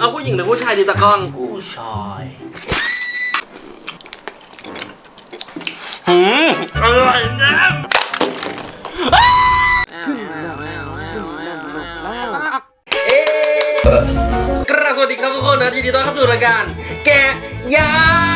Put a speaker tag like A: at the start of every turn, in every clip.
A: เอาผู้หญิงหรือผู้ชายดีตะกล้อง
B: ผู้ชาย
A: หืมอร่อยนะเอ๊ะกราบสวัสดีครับทุกคนนะยินดีต้อนรับเข้าสู่รายการแกะยับ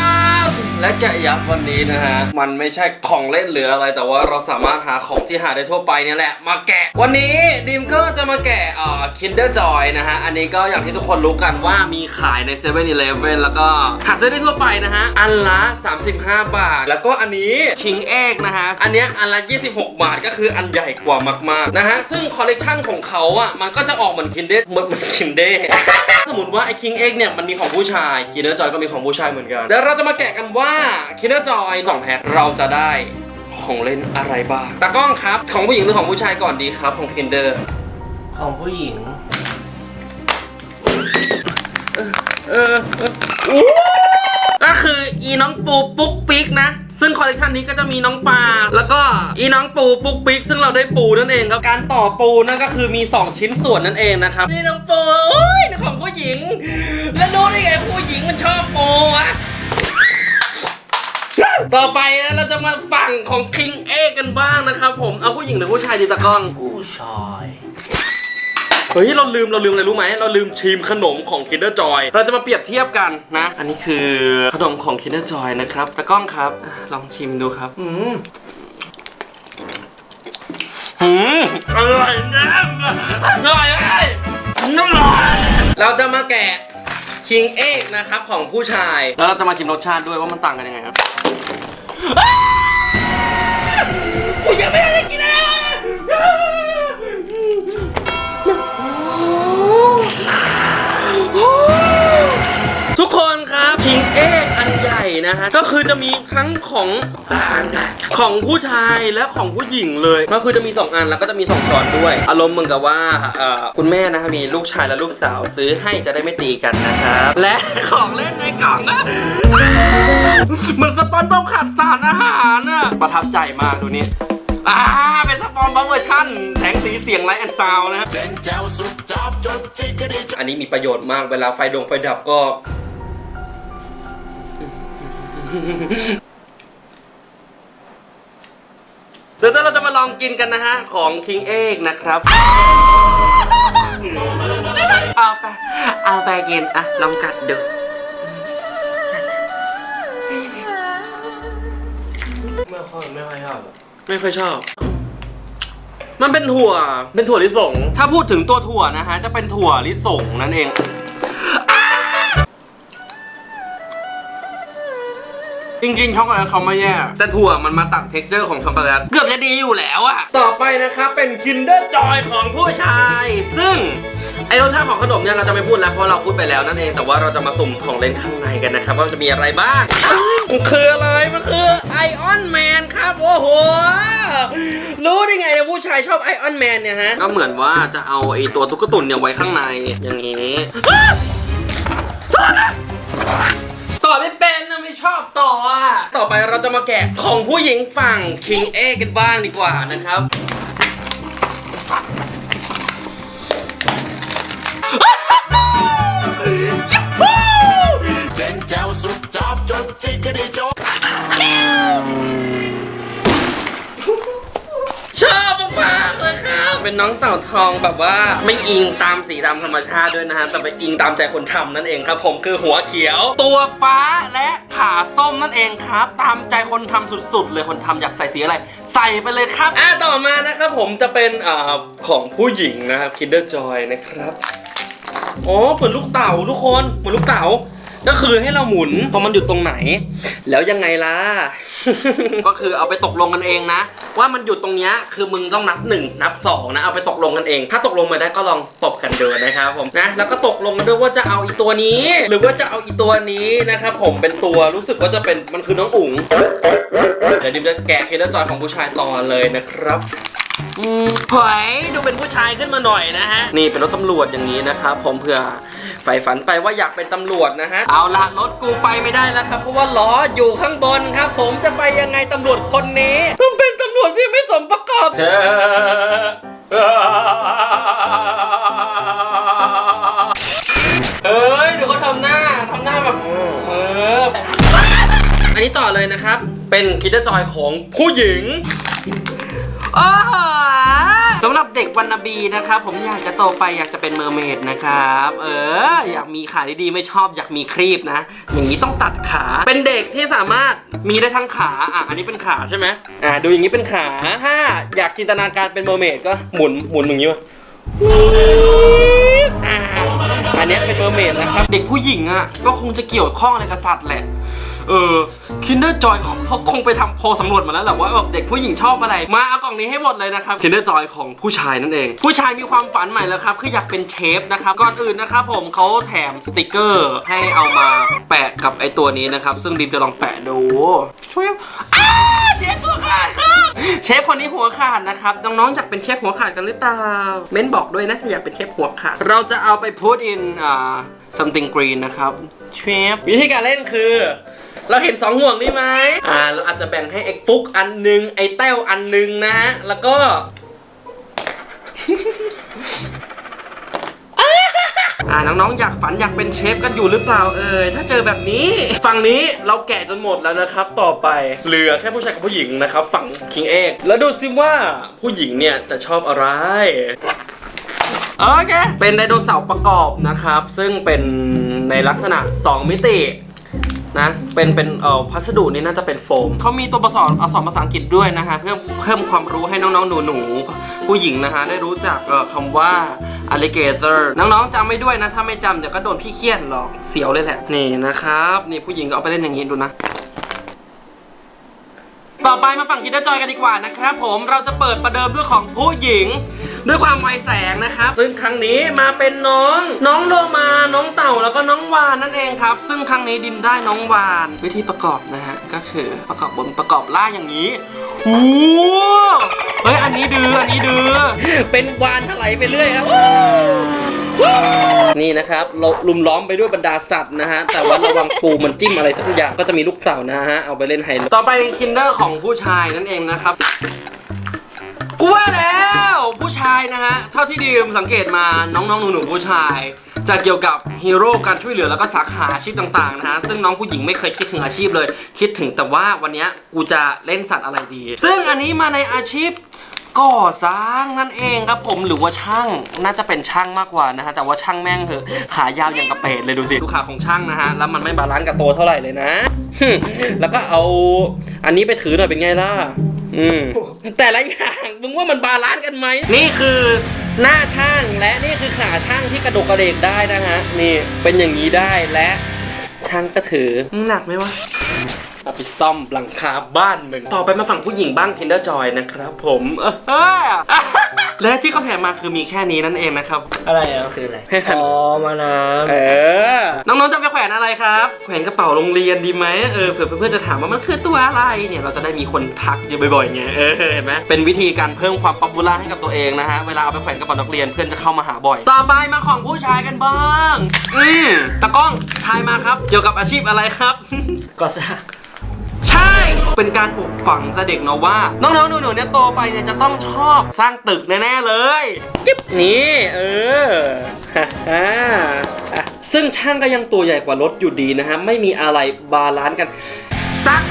A: และแกะยับวันนี้นะฮะ มันไม่ใช่ของเล่นหรืออะไร แต่ว่าเราสามารถหาของที่หาได้ทั่วไปเนี่ยแหละ มาแกะ วันนี้ดิมก็จะมาแกะอ่อ Kinder Joy นะฮะ อันนี้ก็อย่างที่ทุกคนรู้กันว่ามีขายใน7 e เ e ่ e อแล้วก็หาซื้อได้ทั่วไปนะฮะ อันละ 35 บาท แล้วก็อันนี้ King Egg นะฮะ อันเนี้ยอันละ 26 บาทก็คืออันใหญ่กว่ามากๆนะฮะ ซึ่งคอลเลกชันของเขาอะ มันก็จะออกเหมือน Kinder เหมือนเหมือน Kinder สมมติว่าไอ้ King Egg เนี่ยมันมีของผู้ชาย Kinder Joy ก็มีของผู้ชายเหมือนกันเดี๋ยวเราจะมาแกะกันว่า Kinder Joy สองแพ็คเราจะได้ของเล่นอะไรบ้างตากล้องครับ ของผู้หญิงหรือของผู้ชายก่อนดีครับ ของ Kinder
B: ของผู้หญิง
A: เออเอออู้ก็คืออีน้องปูปุ๊กปิ๊กนะ ซึ่งคอลเลกชันนี้ก็จะมีน้องปลา แล้วก็อีน้องปูปุ๊กปิ๊ก ซึ่งเราได้ปูนั่นเองครับ การต่อปูนั่นก็คือมี 2 ชิ้นส่วนนั่นเองนะครับ นี่น้องปูโอ้ยนี่ของผู้หญิง แล้วรู้ได้ไงผู้หญิงมันชอบปูวะ ต่อไปนะเราจะมาฝั่งของ King A กันบ้างนะครับผม เอาผู้หญิงหรือผู้ชายดีตะกล้อง
B: ผู้ชาย
A: เฮ้ยเราลืมเราลืมอะไรรู้ไหมเราลืมชิมขนมของ Kinder Joy เราจะมาเปรียบเทียบกันนะ อันนี้คือขนมของ Kinder Joy นะครับตะกล้องครับอะลองชิมดูครับ อืมอืมอร่อยนะอร่อยเลยอร่อย เราจะมาแกะ King Egg นะครับของผู้ชาย แล้วเราจะมาชิมรสชาติด้วยว่ามันต่างกันยังไงครับ นใหญ่นะฮะ ก็คือจะมีทั้งของของผู้ชายและของผู้หญิงเลย ก็คือจะมี 2 อันแล้วก็จะมี2ช้อนด้วย อารมณ์เหมือนกับว่าเอ่อคุณแม่นะฮะมีลูกชายและลูกสาวซื้อให้จะได้ไม่ตีกันนะครับ และของเล่นในกล่องอะเหมือนสปอนบอมขาดสารอาหารอะประทับใจมากดูนี่อ่าเป็นสปอนบอมเวอร์ชั่นแสงสีเสียงไลท์แอนด์ซาวนะฮะ
C: เป็นเจ้าสุดจอบจดจิกกระดิจ
A: อันนี้มีประโยชน์มากเวลาไฟดงไฟดับก็ เดี๋ยวเราจะมาลองกินกันนะฮะ ของ King Egg นะครับเอาไปเอาไปกินอะลองกัดดู
B: ไม่ค่อยไม่ค่อยชอบอะ
A: ไม่ค่อยชอบ มันเป็นถั่วเป็นถั่วลิสง ถ้าพูดถึงตัวถั่วนะฮะ จะเป็นถั่วลิสงนั่นเอง จริงๆช็อกโกแลตเขาไม่แย่ แต่ถั่วมันมาตัดเท็กเจอร์ของช็อกโกแลตเกือบจะดีอยู่แล้วอะต่อไปนะครับเป็น Kinder Joy ของผู้ชาย ซึ่งไอรสชาติของขนมเนี่ยเราจะไม่พูดแล้วเพราะเราพูดไปแล้วนั่นเองแต่ว่าเราจะมาสุ่มของเล่นข้างในกันนะครับว่าจะมีอะไรบ้างมันคืออะไรมันคือไอออนแมนครับโอ้โหรู้ได้ไงเนี่ยผู้ชายชอบไอออนแมนเนี่ยฮะก็เหมือนว่าจะเอาไอตัวตุ๊กตุนเนี่ยไว้ข้างในอย่างนี้ ต่อไม่เป็นนะไม่ชอบต่ออะ ต่อไปเราจะมาแกะของผู้หญิงฝั่ง King A กันบ้างดีกว่านะครับ
C: เป็น
A: น้องเต่าทองแบบว่าไม่อิงตามสีดำธรรมชาติด้วยนะฮะแต่ไปอิงตามใจคนทำนั่นเองครับ ผมคือหัวเขียว ตัวฟ้าและขาส้มนั่นเองครับ ตามใจคนทำสุดๆ เลยคนทำอยากใส่สีอะไร ใส่ไปเลยครับอะต่อมานะครับผมจะเป็นอของผู้หญิงนะครับ Kinder Joy นะครับอ๋อเหมือนลูกเต่าทุกคนเหมือนลูกเต่า ก็คือให้เราหมุนพอมันอยู่ตรงไหน แล้วยังไงล่ะ ก็คือเอาไปตกลงกันเองนะ ว่ามันหยุดตรงเนี้ยคือมึงต้องนับหนึ่งนับสองนะเอาไปตกลงกันเอง ถ้าตกลงมาได้ก็ลองตบกันดูนะครับผมนะแล้วก็ตกลงกันด้วยว่าจะเอาอีตัวนี้ หรือว่าจะเอาอีตัวนี้นะครับผมเป็นตัวรู้สึกว่าจะเป็นมันคือน้องอุ๋งเดี๋ยวดิมจะแกะเคเดอร์จอยของผู้ชายต่อเลยนะครับ อืมเผยดูเป็นผู้ชายขึ้นมาหน่อยนะฮะ นี่เป็นรถตำรวจอย่างนี้นะครับผมเผื่อใฝ่ฝันไปว่าอยากเป็นตำรวจนะฮะ เอาละรถกูไปไม่ได้แล้วครับ เพราะว่าล้ออยู่ข้างบนครับ ผมจะไปยังไงตำรวจคนนี้ต้องเป็นตำรวจที่ไม่สมประกอบเออำหน้าทำหน้าแบบเอออันนี้ต่อเลยนะครับ เป็นคิดจอยของผู้หญิง อ้าวสำหรับเด็กวันนาบีนะครับ ผมอยากจะโตไปอยากจะเป็นเมอร์เมดนะครับ เออ อยากมีขาดีๆไม่ชอบอยากมีครีบนะ อย่างนี้ต้องตัดขา เป็นเด็กที่สามารถมีได้ทั้งขา อะ อันนี้เป็นขาใช่ไหมอะดูอย่างนี้เป็นขา ถ้าอยากจินตนาการเป็นเมอร์เมดก็หมุนหมุนอย่างนี้มาอ่าอันนี้เป็นเมอร์เมดนะครับ เด็กผู้หญิงอะก็คงจะเกี่ยวข้องอะไรกับสัตว์แหละ เออคินเดอร์จอยเขาคงไปทำโพลสำรวจมาแล้วแหละว่าแบบเด็กผู้หญิงชอบอะไร มาเอากล่องนี้ให้หมดเลยนะครับคินเดอร์จอยของผู้ชายนั่นเอง ผู้ชายมีความฝันใหม่แล้วครับคืออยากเป็นเชฟนะครับก่อนอื่นนะครับผมเขาแถมสติกเกอร์ให้เอามาแปะกับไอตัวนี้นะครับซึ่งดิมจะลองแปะดูช่วยอ้าเชฟตัวขาดครับเชฟคนนี้หัวขาดนะครับน้องๆอยากเป็นเชฟหัวขาดกันหรือเปล่าเม้นบอกด้วยนะถ้าอยากเป็นเชฟหัวขาดเราจะเอาไป put in อ่า something green นะครับเชฟวิธีการเล่นคือ เราเห็นสองห่วงนี่ไหมอ่า เราอาจจะแบ่งให้ไอ้ฟุกอันหนึง ไอ้แต้วอันหนึงนะฮะ แล้วก็อ่าน้องๆอยากฝันอยากเป็นเชฟกันอยู่หรือเปล่าเอ่ยถ้าเจอแบบนี้ ฝั่งนี้เราแกะจนหมดแล้วนะครับ ต่อไปเหลือแค่ผู้ชายกับผู้หญิงนะครับ ฝั่งคิงเอกแล้วดูซิว่าผู้หญิงเนี่ยจะชอบอะไรโอเคเป็นไดโนเสาร์ประกอบนะครับ ซึ่งเป็นในลักษณะ 2 มิติ นะ เป็นเป็นเอ่อพัสดุนี่น่าจะเป็นโฟม เขามีตัวประสอนอักษรภาษาอังกฤษด้วยนะฮะ เพิ่มเพิ่มความรู้ให้น้องๆ หนูๆ ผู้หญิงนะฮะ ได้รู้จักเอ่อคำว่า alligator น้องๆจำไม่ด้วยนะ ถ้าไม่จำเดี๋ยวก็โดนพี่เคียนหรอก เสียวเลยแหละ นี่นะครับ นี่ผู้หญิงก็เอาไปเล่นอย่างนี้ดูนะ ต่อไปมาฝั่งคิดจอยกันดีกว่านะครับผมเราจะเปิดประเดิมด้วยของผู้หญิง ด้วยความไวแสงนะครับ ซึ่งครั้งนี้มาเป็นน้อง น้องโลมาน้องเต่าแล้วก็น้องวานนั่นเองครับ ซึ่งครั้งนี้ดิมได้น้องวาน วิธีประกอบนะฮะก็คือประกอบบนประกอบล่างอย่างนี้โอ้เฮ้ยอันนี้ดื้ออันนี้ดื้อเป็นวานถลายไปเรื่อยครับ นี่นะครับเราลุมล้อมไปด้วยบรรดาสัตว์นะฮะ แต่ว่าระวังปูมันจิ้มอะไรสักอย่างก็จะมีลูกเต่านะฮะ เอาไปเล่นไฮโลต่อไปคินเดอร์ของผู้ชายนั่นเองนะครับกูว่าแล้วผู้ชายนะฮะ เท่าที่ดีมสังเกตมาน้องๆหนูๆผู้ชายจะเกี่ยวกับฮีโร่การช่วยเหลือแล้วก็สาขาอาชีพต่างๆนะฮะ ซึ่งน้องผู้หญิงไม่เคยคิดถึงอาชีพเลย คิดถึงแต่ว่าวันนี้กูจะเล่นสัตว์อะไรดี ซึ่งอันนี้มาในอาชีพ ก่อสร้างนั่นเองครับผมหรือว่าช่างน่าจะเป็นช่างมากกว่านะฮะแต่ว่าช่างแม่งเถอะขายาวอย่างกระเป็ดเลยดูสิดูขาของช่างนะฮะแล้วมันไม่บาลานซ์กับตัวเท่าไหร่เลยนะ แล้วก็เอาอันนี้ไปถือหน่อยเป็นไงล่ะอืมแต่ละอย่างมึงว่ามันบาลานซ์กันไหมนี่คือหน้าช่างและนี่คือขาช่างที่กระดกกระเดกได้นะฮะนี่เป็นอย่างนี้ได้และช่างก็ถือมึงหนักไหมวะ เอาไปซ่อมหลังคาบ้านมึงต่อไปมาฝั่งผู้หญิงบ้าง Tinder Joy นะครับผมเออและที่เขาแถมมาคือมีแค่นี้นั่นเองนะครับ
B: อะไรอะคืออะไร
A: ให้ทัน
B: อ๋อมาน้
A: เออ น้องๆจะไปแขวนอะไรครับ แขวนกระเป๋าโรงเรียนดีไหมเออเผื่อเพื่อนๆจะถามว่ามันคือตัวอะไรเนี่ย เราจะได้มีคนทักอยู่บ่อยๆไงเออเห็นไหมเป็นวิธีการเพิ่มความป๊อปปูล่าให้กับตัวเองนะฮะ เวลาเอาไปแขวนกระเป๋านักเรียนเพื่อนจะเข้ามาหาบ่อย ต่อไปมาของผู้ชายกันบ้าง อืมตะกล้องทายมาครับ เกี่ยวกับอาชีพอะไรครับำ
B: ก็สร้าง
A: ใช่ เป็นการปลูกฝังแต่เด็กเนาะว่า น้องๆหนูๆเนี่ยโตไปเนี่ยจะต้องชอบสร้างตึกแน่ๆเลยจิ๊บนี่เออฮ่าซึ่งช่างก็ยังตัวใหญ่กว่ารถอยู่ดีนะฮะ ไม่มีอะไรบาลานซ์กัน สัก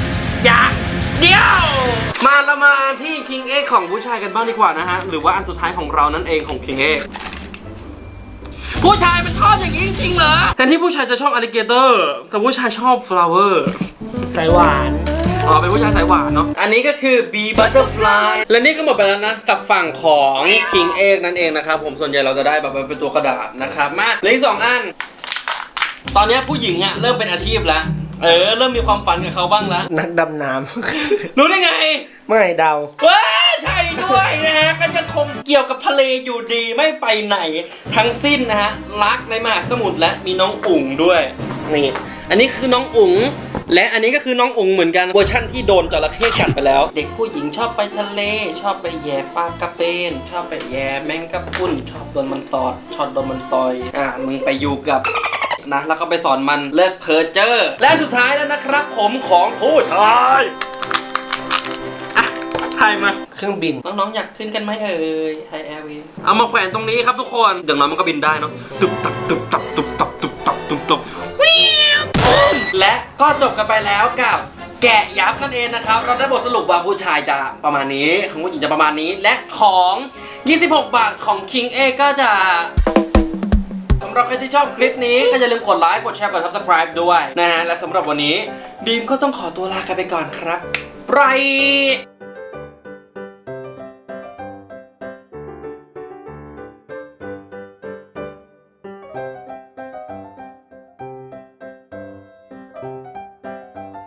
A: อย่างเดียวมาละมาที่ King Egg ของผู้ชายกันบ้างดีกว่านะฮะ หรือว่าอันสุดท้ายของเรานั่นเองของ King Egg ผู้ชายมันชอบอย่างนี้จริงๆเหรอแทนที่ผู้ชายจะชอบอลิเกเตอร์ แต่ผู้ชายชอบ flower
B: สายหวาน
A: อ๋อเป็นผู้ชายสายหวานเนาะ อันนี้ก็คือ Bee Butterfly และนี่ก็หมดไปแล้วนะ กับฝั่งของ King Egg นั่นเองนะครับ ผมส่วนใหญ่เราจะได้แบบว่าเป็นตัวกระดาษนะครับมาเหลืออีกสองอัน ตอนนี้ผู้หญิงอะเริ่มเป็นอาชีพแล้ว เออ เริ่มมีความฝันกับเขาบ้างแล้ว
B: นักดำน้
A: รู้ได้ไงำ
B: ไม่เดา
A: ว้าใช่ด้วยนะฮะก็ยังคงเกี่ยวกับทะเลอยู่ดีไม่ไปไหน ทั้งสิ้นนะฮะรักในมหาสมุทรและมีน้องอุ๋งด้วยนี่อันนี้คือน้องอุ๋ง และอันนี้ก็คือน้องอุ๋งเหมือนกันเวอร์ชั่นที่โดนจระเข้กัดไปแล้ว เด็กผู้หญิงชอบไปทะเล ชอบไปแย่ปลากระเบนชอบไปแย่แมงกะพรุนชอบโดนมันตอดชอบโดนมันต่อยอ่ามึงไปอยู่กับนะแล้วก็ไปสอนมันเลิกเพอเจอร์และสุดท้ายแล้วนะครับ ผมของผู้ชายอะถ่ายมา
B: เครื่องบิน
A: น้องๆ อยากขึ้นกันไหมเอ่ยไฮแอร์วีเอามาแขวนตรงนี้ครับทุกคน อย่างน้อยมันก็บินได้เนาะตุบตับตุบตับตุบตับตุบตับตุบตับ ก็จบกันไปแล้วกับแกะยับนั่นเองนะครับ เราได้บทสรุปว่าผู้ชายจะประมาณนี้ ของผู้หญิงจะประมาณนี้ และของ 26 บาทของ King A ก็จะสำหรับใครที่ชอบคลิปนี้ก็อย่าลืมกดไลค์ กดแชร์ กด subscribe ด้วยนะฮะ และสำหรับวันนี้ดีมก็ต้องขอตัวลากันไปก่อนครับไป